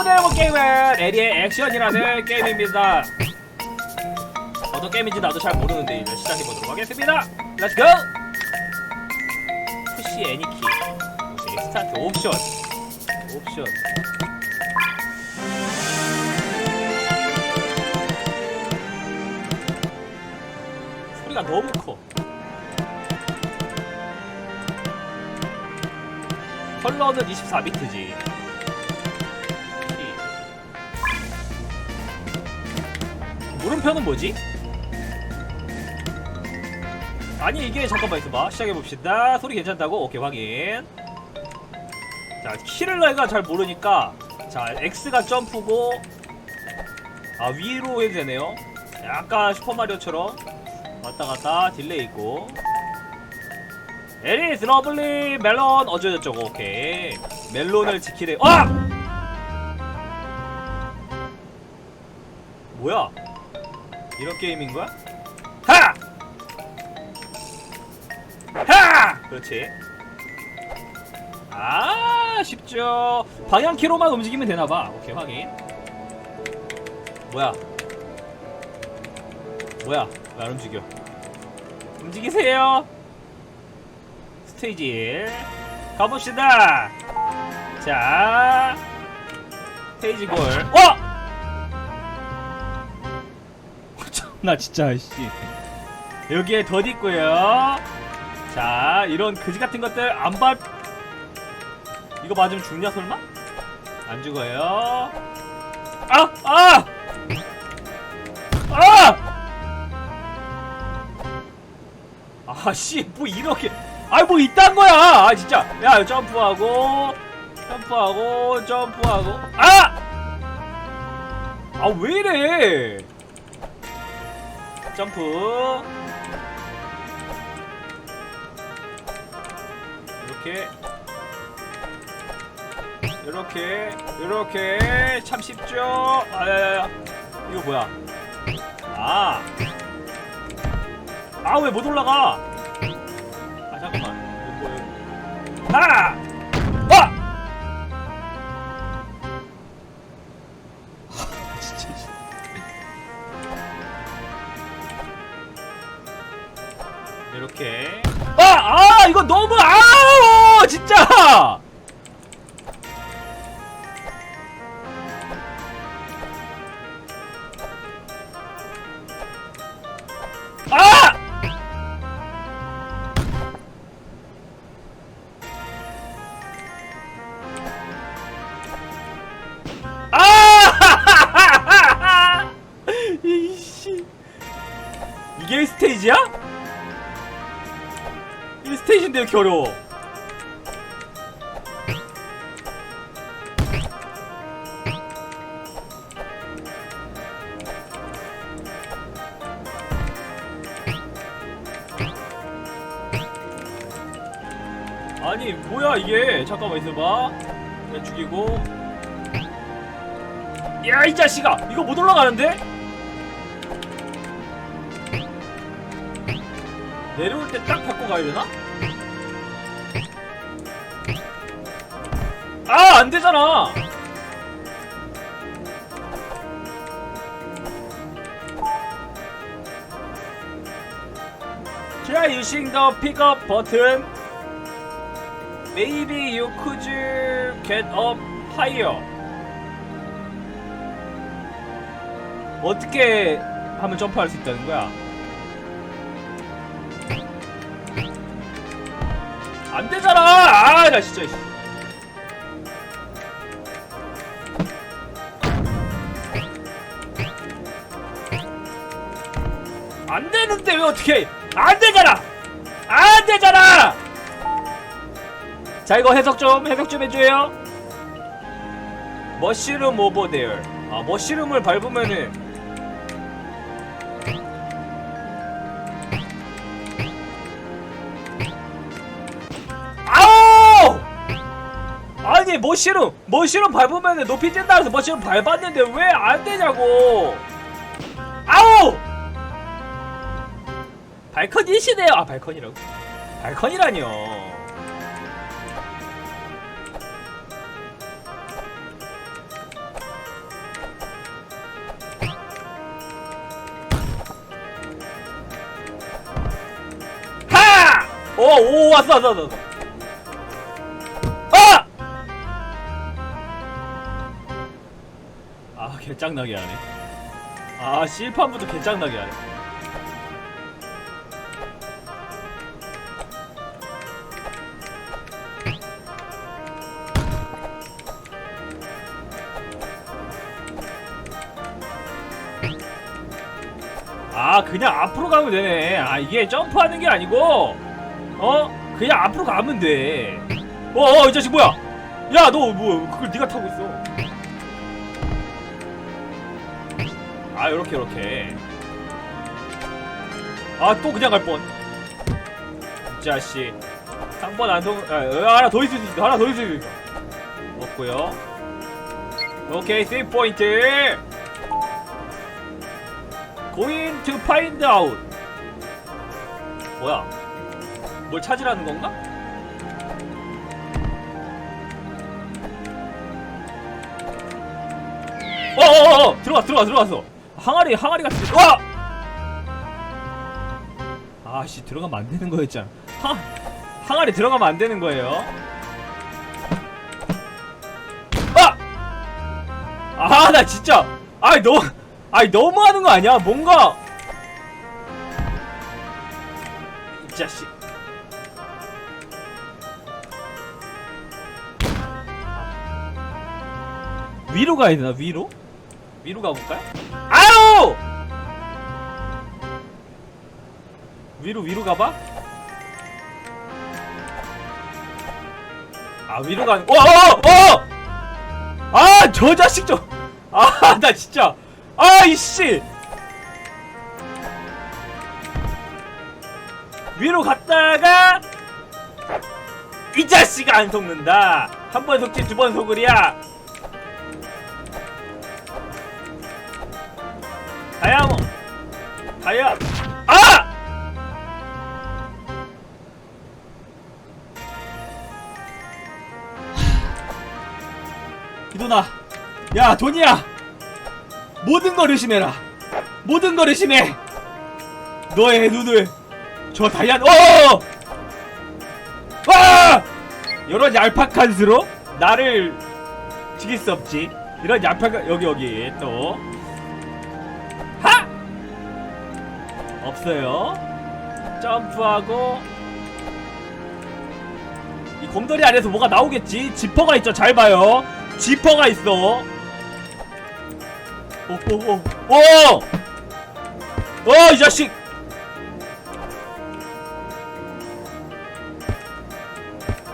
오늘 해볼 게임은 에리의 액션이라는 게임입니다. 어떤 게임인지 나도 잘 모르는데 이제 시작해보도록 하겠습니다. 렛츠 고! 푸시 애니키 스타트 옵션 옵션 소리가 너무 커 컬러는 24비트지 물음표는 뭐지? 아니 이게 잠깐만 있어봐. 시작해봅시다. 소리 괜찮다고? 오케이 확인. 자 키를 내가 잘 모르니까 자 X가 점프고 아 위로 해도 되네요. 약간 슈퍼마리오처럼. 왔다 갔다 딜레이 있고. 에리스 러블리 멜론 어쩌저쩌고 오케이. 멜론을 지키래. 아! 뭐야 이런 게임인 거야? 하! 하! 그렇지. 아, 쉽죠. 방향키로만 움직이면 되나봐. 오케이, 확인. 뭐야? 뭐야? 왜 안 움직여? 움직이세요. 스테이지 1. 가봅시다. 자. 스테이지 골. 어! 나 진짜, 씨. 여기에 덧 있고요. 자, 이런 그지 같은 것들 안 밟. 이거 맞으면 죽냐 설마? 안 죽어요. 아, 아, 아! 아씨, 뭐 이렇게? 아이 뭐 이딴 거야? 아 진짜. 야, 점프하고, 점프하고, 점프하고. 아! 아 왜 이래? 점프. 이렇게. 이렇게 이렇게. 참 쉽죠? 아야야야. 이거 뭐야? 아아 왜 못 올라가? 아 잠깐만. 이 이거 너무 아우! 진짜! 아! 아! 이씨 이게 스테이지야? 왜 이렇게 어려워? 아니 뭐야 이게 잠깐만 있어봐 그냥 죽이고 야 이 자식아 이거 못 올라가는데? 내려올 때딱 밟고 가야 되나? 아, 안 되잖아. Try using the pickup button. Maybe you could get up higher. 어떻게 하면 점프할 수 있다는 거야? 안 되잖아! 아, 나 진짜. 왜 어떻게? 안 되잖아! 안 되잖아! 자, 이거 해석 좀, 해석 좀 해줘요. 머시룸 오버 데어. 아, 머시룸을 밟으면은 아우! 아니 머시룸 머시룸 밟으면 높이 뛴다 해서 머시룸 밟았는데 왜 안 되냐고 아우 발컨이시네요. 아 발컨이라고? 발컨이라니요. 하! 오, 오, 왔어, 왔어, 왔어. 어! 아, 개짱나게 하네. 아, 실판부터 개짱나게 하네. 아 그냥 앞으로 가면 되네. 아 이게 점프하는 게 아니고 어? 그냥 앞으로 가면 돼어이 자식 뭐야? 야 너 뭐 그걸 네가 타고 있어. 아 요렇게 요렇게. 아 또 그냥 갈뻔. 이 자식. 한 번안 통.. 아, 어, 하나 더 있을 수 있어. 하나 더 있을 수 있어. 없고요. 오케이 세이브 포인트 Going to find out. 뭐야? 뭘 찾으라는 건가? 어어어 들어가 들어가 들어갔어. 항아리 항아리 같은 와! 아씨 들어가면 안 되는 거였잖아. 하 항아리 들어가면 안 되는 거예요. 아아 나 진짜 아이 너무 아이 너무 하는 거 아니야 뭔가 이 자식 위로 가야 되나 위로? 위로 가볼까요? 아유! 위로 위로 가봐? 아 위로 가는 어! 어! 어! 아 저 자식 좀 아 나 진짜 아 이씨! 위로 갔다가 이 자식아 안 속는다. 한 번 속지 두 번 속으랴. 다야 뭐 다야 아! 이도나. 야 돈이야 모든 걸 의심해라. 모든 걸 의심해. 너의 눈을 저 다이안 어! 와! 이런 얄팍한 수로 나를 죽일 수 없지. 이런 얄팍한 여기 여기 또. 하! 없어요. 점프하고. 이 곰돌이 안에서 뭐가 나오겠지? 지퍼가 있죠. 잘 봐요. 지퍼가 있어 오오오 오! 어, 이 자식!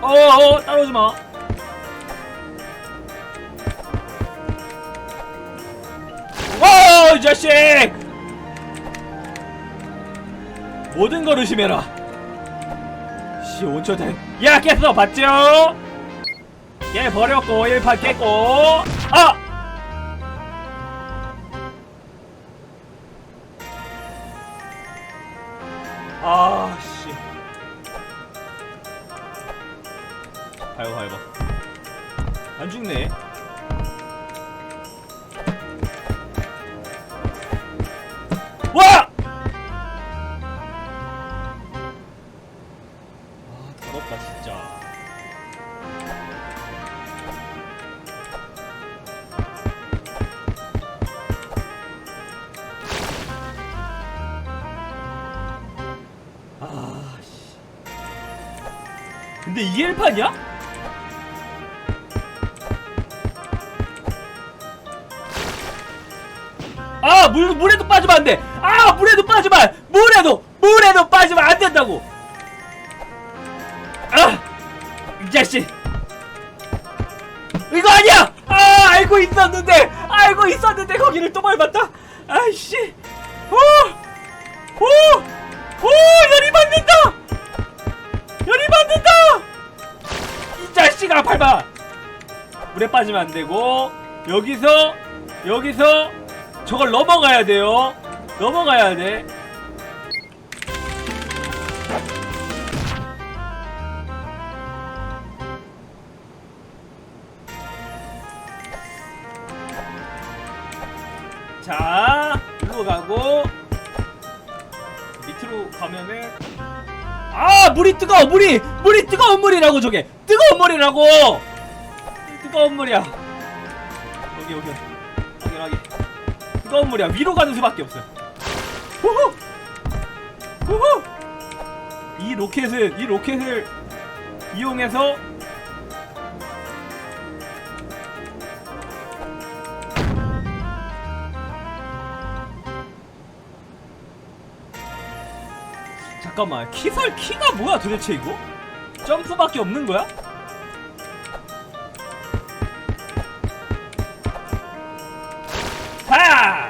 어, 어, 따라오지 마. 어, 이 자식! 모든 걸 의심해라. 씨, 온천 다. 야, 깼어, 봤죠? 깨 버렸고, 1판 깼고. 아! 아, 근데 이게 1판이야? 아, 물, 물에도 빠지면 안 돼! 아, 물에도 빠지면! 물에도! 물에도 빠지면 안 된다고! 아! 이 자식! 이거 아니야! 아, 알고 있었는데! 알고 있었는데 거기를 또 밟았다! 아이씨! 오! 오! 오! 열이 받는다! 이 자식아 밟아! 물에 빠지면 안 되고 여기서 여기서 저걸 넘어가야 돼요. 넘어가야 돼. 자, 일로 가고 밑으로 가면은 아 물이 뜨거워 물이 물이 뜨거운 물이라고 저게 뜨거운 물이라고! 뜨거운 물이야. 여기 여기. 확인 뜨거운 물이야. 위로 가는 수밖에 없어 후후! 후후! 이 로켓을 이 로켓을 이용해서 잠깐만 키설 키가 뭐야 도대체 이거? 점프밖에 없는 거야? 하!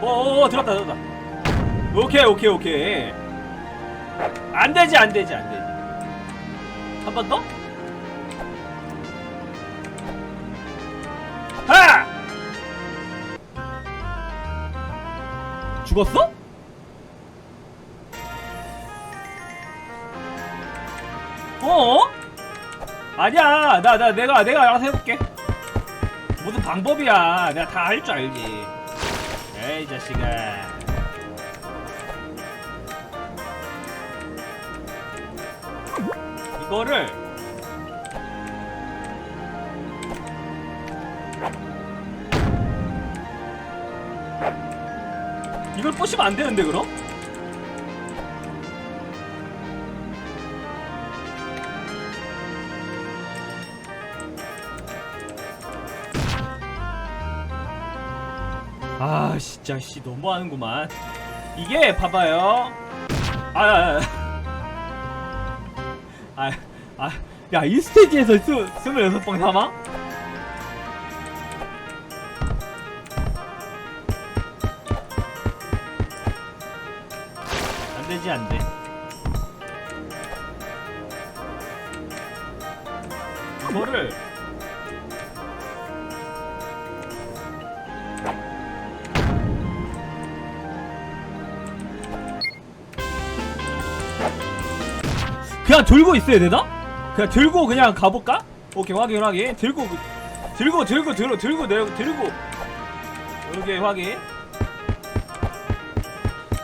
오오오 들었다 들었다 오케이 오케이 오케이 안 되지 안 되지 안 되지 한 번 더? 죽었어? 어? 아니야. 나 나 내가 내가 알아서 해볼게. 무슨 방법이야. 내가 다 할 줄 알지. 에이 자식아. 이거를 이걸 부시면 안 되는데 그럼? 아 진짜 씨 너무하는구만. 이게 봐봐요. 아아아아이 스테이지에서 스, 스물여섯 번 사망? 안되지 안돼 이거를 그냥 들고 있어야 되나? 그냥 들고 그냥 가볼까? 오케이 확인 확인 들고 그- 들고 들고 들고 들고 내려 들고 여기 확인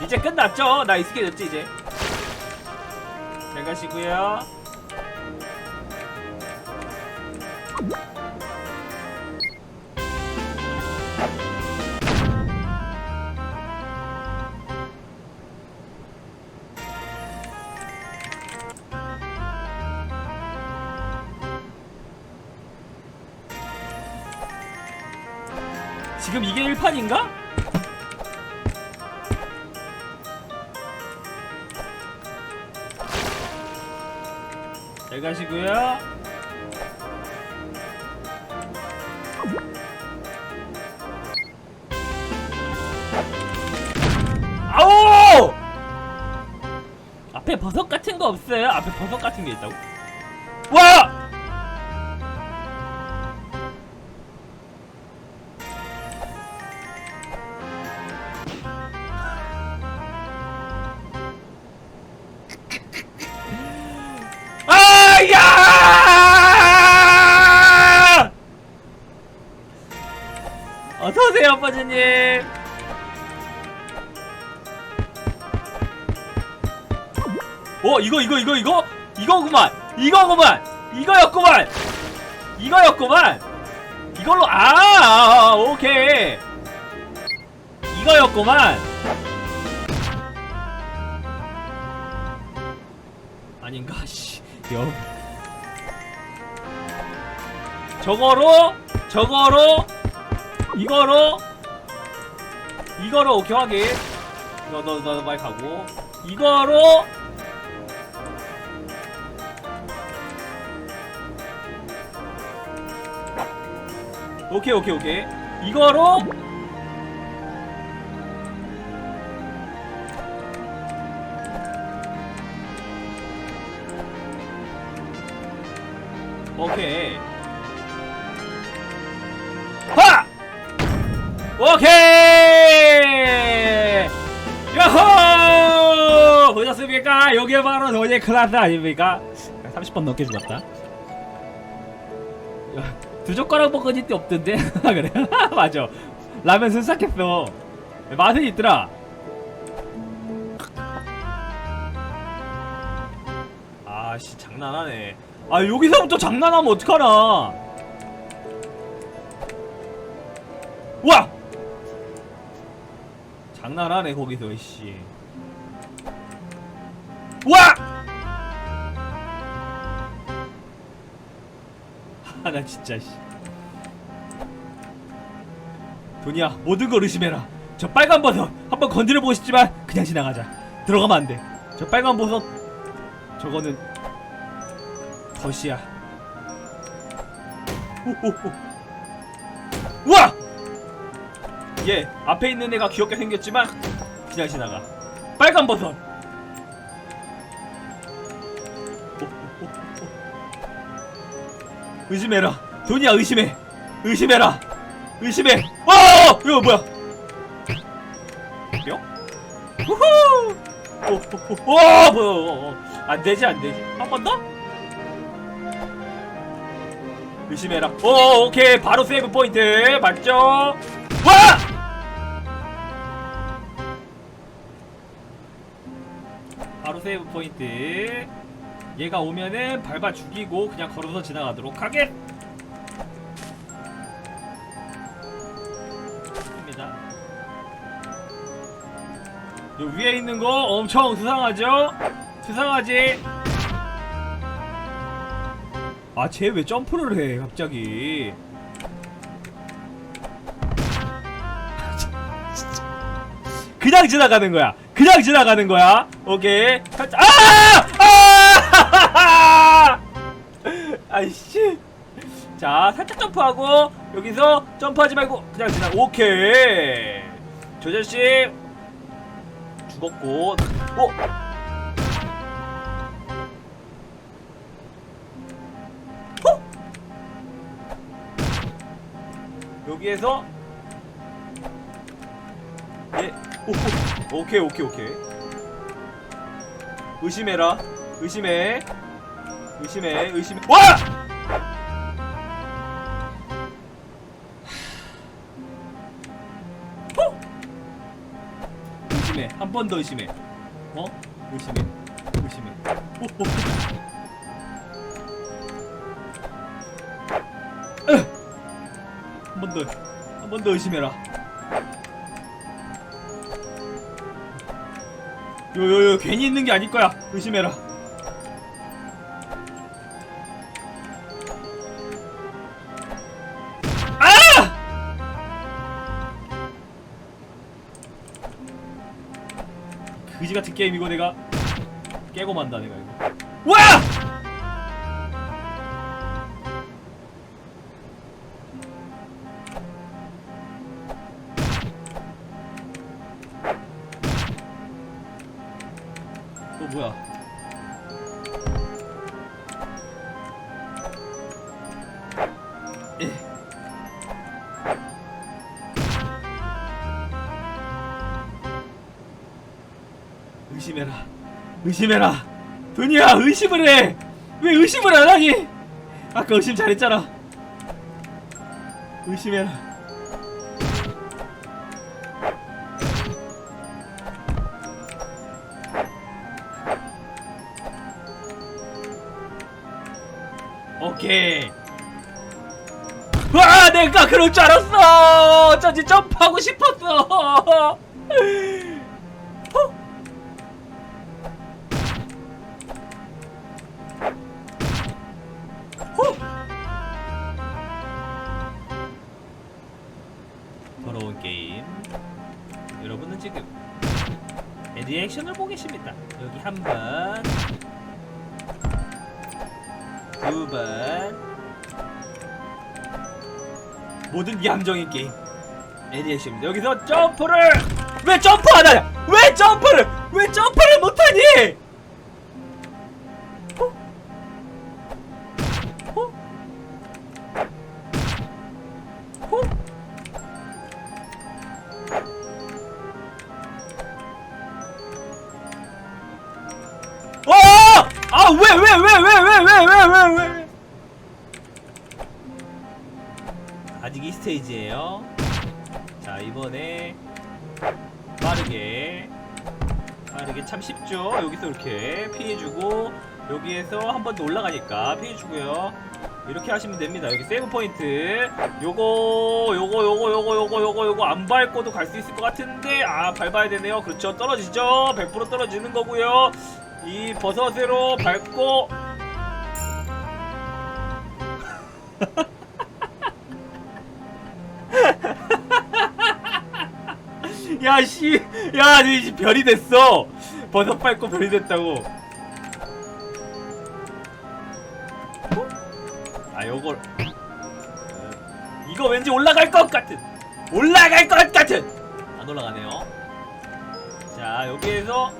이제 끝났죠? 나 익숙해졌지 이제 잘 가시고요 지금 이게 1판인가? 가시고요. 아오! 앞에 버섯 같은 거 없어요? 앞에 버섯 같은 게 있다고? 어서 오세요, 아빠지님. 어, 이거 이거 이거 이거 이거구만. 이거구만. 이거였구만. 이거였구만. 이걸로 아, 오케이. 이거였구만. 아닌가 씨. 여. 저거로 저거로 이거로 이거로 오케이 확인. 너너너 많이 가고. 이거로 오케이 오케이 오케이. 이거로 바로 도제 클라스 아닙니까? 30번 넘게 죽었다. 야, 두 젓가락 먹어질 때 없던데? 그래? 맞아. 라면 순삭했어. 맛은 있더라. 아씨 장난하네. 아 여기서부터 장난하면 어떡하나? 와! 장난하네 거기서 씨 와! 아, 나 진짜 씨. 돈이야, 모든 걸 의심해라. 저 빨간 버섯 한번 건드려 보고 싶지만 그냥 지나가자. 들어가면 안 돼. 저 빨간 버섯 저거는 덫이야. 호호호. 우와! 얘 앞에 있는 애가 귀엽게 생겼지만 그냥 지나가. 빨간 버섯. 의심해라. 돈이야 의심해. 의심해라. 의심해. 어! 이거 뭐야? 뿅? 우후! 오, 오, 오, 오, 뭐야? 어, 어. 안 되지, 안 되지. 한 번 더? 의심해라. 오, 오케이. 바로 세이브 포인트. 맞죠? 와! 바로 세이브 포인트. 얘가 오면은 밟아 죽이고 그냥 걸어서 지나가도록 하겠습니다. 요 위에 있는 거 엄청 수상하죠? 수상하지? 아, 쟤 왜 점프를 해, 갑자기? 그냥 지나가는 거야. 그냥 지나가는 거야. 오케이. 아! 자, 살짝 점프하고 여기서 점프하지 말고 그냥 지나. 오케이. 저 자식 죽었고. 오. 호! 여기에서 예. 오, 오, 오케이, 오케이, 오케이. 의심해라. 의심해. 의심해. 의심해. 와! 번 더 의심해. 어? 의심해. 의심해. 호, 호. 한번 더. 한 번 더 의심해라. 요요요 괜히 있는 게 아닐 거야 의심해라 그지 같은 게임 이거 내가 깨고 만다 내가 이거 와! 의심해라. 돈이야 의심을 해. 왜 의심을 안 하니? 아까 의심 잘했잖아. 의심해라. 오케이. 와, 내가 그럴 줄 알았어. 어쩐지 점프하고 싶었어. 모든 게 함정인 게임. 리액션입니다. 여기서 점프를 왜 점프 안 하냐? 왜 점프를 왜 점프를 못하니? 번 더 올라가니까 피해 주고요. 이렇게 하시면 됩니다. 여기 세이브 포인트 요거 요거 요거 요거 요거 요거 요거 안 밟고도 갈 수 있을 것 같은데 아 밟아야 되네요. 그렇죠. 떨어지죠. 100% 떨어지는 거고요. 이 버섯으로 밟고 야, 씨. 야, 너 이제 별이 됐어. 버섯 밟고 별이 됐다고. 요걸. 어, 이거 왠지 올라갈 것 같은. 올라갈 것 같은. 안 올라가네요. 자, 여기에서.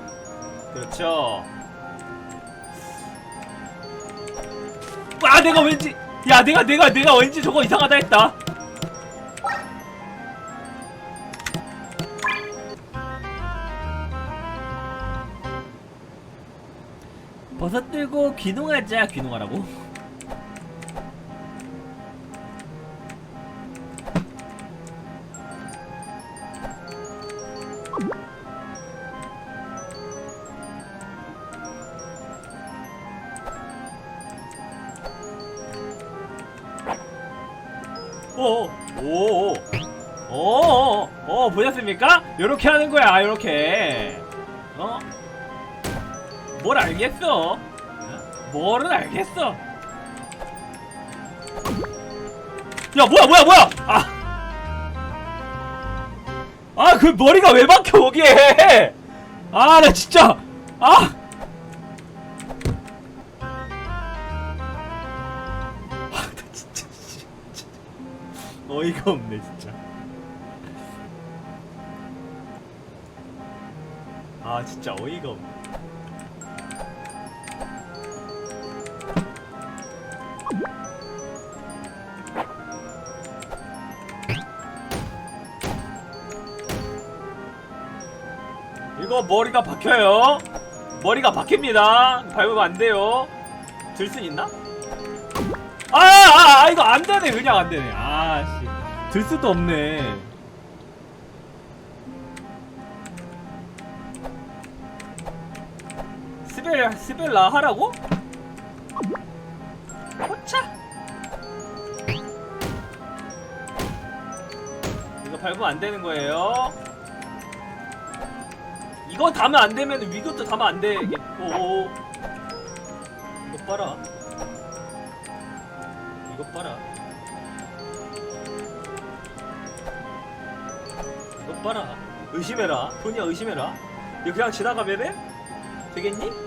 그렇죠. 아, 내가 왠지. 야, 내가, 내가, 내가 왠지 저거 이상하다 했다. 버섯 들고 귀농하자 귀농하라고 요렇게 하는 거야 요렇게 어? 뭘 알겠어? 어? 뭐를 알겠어? 야 뭐야 뭐야 뭐야! 아! 아 그 머리가 왜 박혀 거기에! 아 나 진짜! 아! 아, 나 진짜 씨, 진짜 어이가 없네 진짜. 아 진짜 어이가 없네. 이거 머리가 박혀요. 머리가 박힙니다. 밟으면 안 돼요. 들 순 있나? 아, 아, 아, 이거 안 되네. 그냥 안 되네. 아, 씨. 들 수도 없네. 스벨, 스벨라 하라고? 호차! 이거 밟으면 안 되는 거예요. 이거 다면 안 되면 이것도 다면 안 되겠고 이거 봐라 이거 봐라 이거 봐라 의심해라 돈이야 의심해라 이거 그냥 지나가면 돼? 되겠니?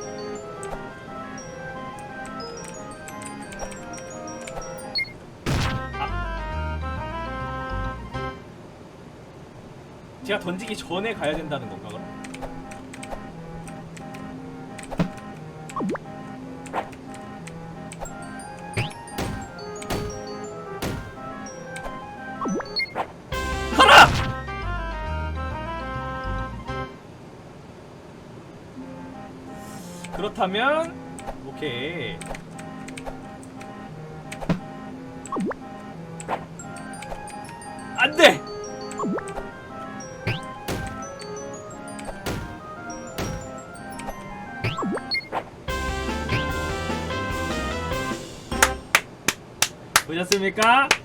제가 던지기 전에 가야 된다는 건가 그럼? 그렇다면 오케이 보셨습니까?